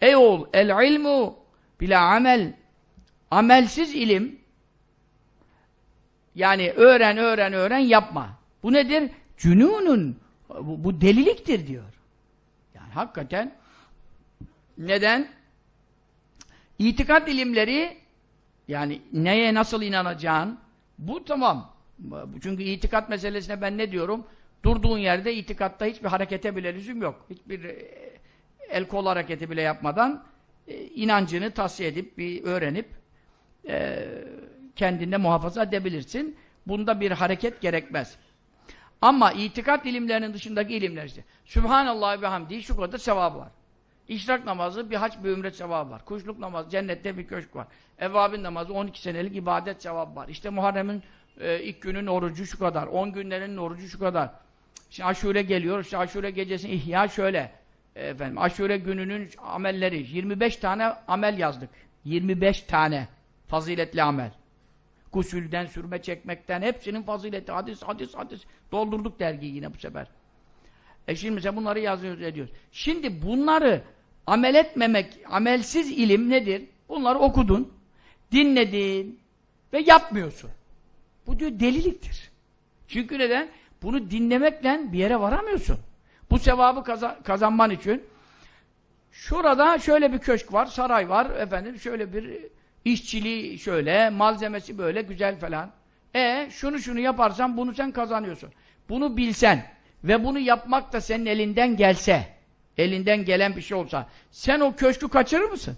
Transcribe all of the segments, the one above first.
Ey oğul el ilmu bila amel amelsiz ilim yani öğren öğren öğren yapma. Bu nedir? Cünunun bu, bu deliliktir diyor. Yani hakikaten neden? İtikat ilimleri yani neye nasıl inanacağın bu tamam. Çünkü itikat meselesine ben ne diyorum? Durduğun yerde itikatta hiçbir harekete bile lüzum yok. Hiçbir el kol hareketi bile yapmadan e, inancını tahsiye edip, bir öğrenip e, kendinde muhafaza edebilirsin. Bunda bir hareket gerekmez. Ama itikat ilimlerinin dışındaki ilimler işte. Sübhanallah ve hamdi şu kadar sevabı var. İşrak namazı bir haç bir ümret sevabı var. Kuşluk namazı cennette bir köşk var. Evvabin namazı 12 senelik ibadet sevabı var. İşte Muharrem'in e, ilk günün orucu şu kadar. 10 günlerin orucu şu kadar. Şimdi aşure geliyor. İşte aşure gecesinin ihya şöyle. Efendim aşure gününün amelleri. 25 tane amel yazdık. 25 tane faziletli amel. Gusülden, sürme çekmekten hepsinin fazileti. Hadis, hadis, hadis. Doldurduk dergiyi yine bu sefer. E şimdi mesela bunları yazıyoruz, ediyoruz. Şimdi bunları amel etmemek, amelsiz ilim nedir? Bunları okudun, dinledin ve yapmıyorsun. Bu diyor deliliktir. Çünkü neden? Bunu dinlemekle bir yere varamıyorsun. Bu sevabı kazan kazanman için şurada şöyle bir köşk var, saray var, efendim şöyle bir işçiliği şöyle, malzemesi böyle güzel falan. E şunu şunu yaparsan bunu sen kazanıyorsun. Bunu bilsen ve bunu yapmak da senin elinden gelse, elinden gelen bir şey olsa, sen o köşkü kaçırır mısın?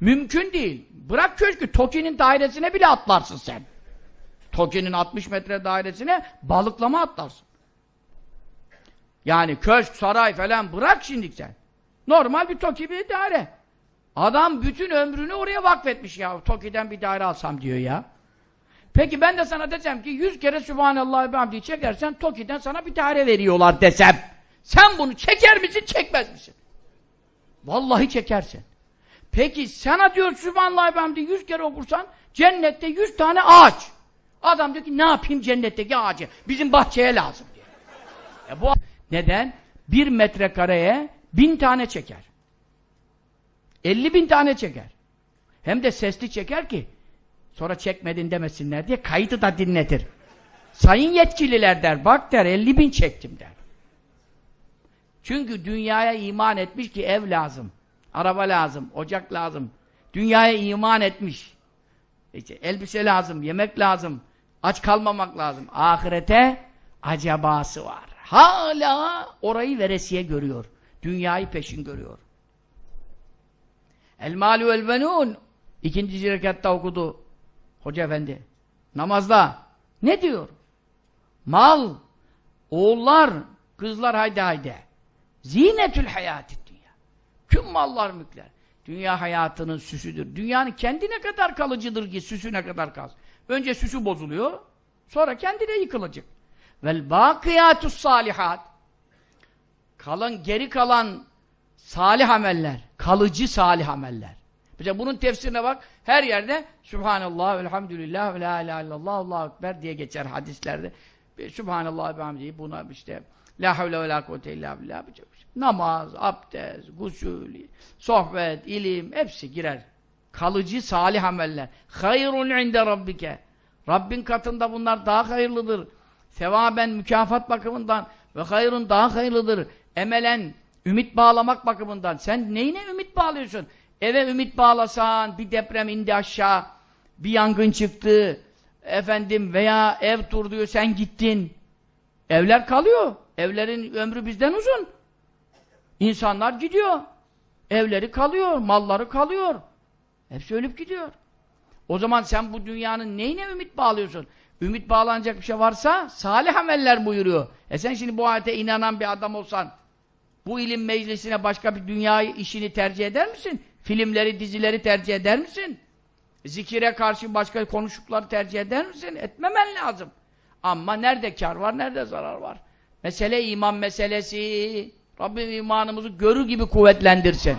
Mümkün değil. Bırak köşkü, Toki'nin dairesine bile atlarsın sen. Toki'nin 60 metre dairesine balıklama atlarsın. Yani köşk, saray falan bırak şimdi sen. Normal bir Toki bir daire. Adam bütün ömrünü oraya vakfetmiş ya. Toki'den bir daire alsam diyor ya. Peki ben de sana desem ki yüz kere Sübhanallah ve Hamdi'yi çekersen Toki'den sana bir daire veriyorlar desem. Sen bunu çeker misin, çekmez misin? Vallahi çekersin. Peki sana diyor Sübhanallah ve Hamdi'yi yüz kere okursan cennette yüz tane ağaç. Adam diyor ki ne yapayım cennetteki ağacı? Bizim bahçeye lazım diyor. E bu neden? Bir metrekareye bin tane çeker. Elli bin tane çeker. Hem de sesli çeker ki sonra çekmedin demesinler diye kaydı da dinletir. Sayın yetkililer der, bak der, elli bin çektim der. Çünkü dünyaya iman etmiş ki ev lazım, araba lazım, ocak lazım. Dünyaya iman etmiş. İşte elbise lazım, yemek lazım, aç kalmamak lazım. Ahirete acabası var. Hala orayı veresiye görüyor. Dünyayı peşin görüyor. El malu vel benun ikinci rekatta okudu hoca efendi. Namazda ne diyor? Mal, oğullar, kızlar haydi haydi. Zinetül hayati dünya. Tüm mallar mülkler. Dünya hayatının süsüdür. Dünyanın kendine kadar kalıcıdır ki süsüne kadar kalsın. Önce süsü bozuluyor, sonra kendine yıkılacak. Vel bakiyatus salihat. Kalan geri kalan salih ameller, kalıcı salih ameller. Mesela bunun tefsirine bak, her yerde Subhanallah, Elhamdülillah, ve la ilahe illallah, Allahu Ekber diye geçer hadislerde. Subhanallah ve hamdihi buna işte La havle ve la kuvvete illa billah Namaz, abdest, gusül, sohbet, ilim hepsi girer. Kalıcı salih ameller. Hayrun inde rabbike. Rabbin katında bunlar daha hayırlıdır. Sevaben mükafat bakımından ve hayrun daha hayırlıdır. Emelen ümit bağlamak bakımından. Sen neyine ümit bağlıyorsun? Eve ümit bağlasan, bir deprem indi aşağı, bir yangın çıktı, efendim veya ev durduyor, sen gittin. Evler kalıyor. Evlerin ömrü bizden uzun. İnsanlar gidiyor. Evleri kalıyor, malları kalıyor. Hepsi ölüp gidiyor. O zaman sen bu dünyanın neyine ümit bağlıyorsun? Ümit bağlanacak bir şey varsa salih ameller buyuruyor. E sen şimdi bu ayete inanan bir adam olsan bu ilim meclisine başka bir dünya işini tercih eder misin? Filmleri, dizileri tercih eder misin? Zikire karşı başka konuşukları tercih eder misin? Etmemen lazım. Ama nerede kar var, nerede zarar var? Mesele iman meselesi. Rabbim imanımızı görü gibi kuvvetlendirsin.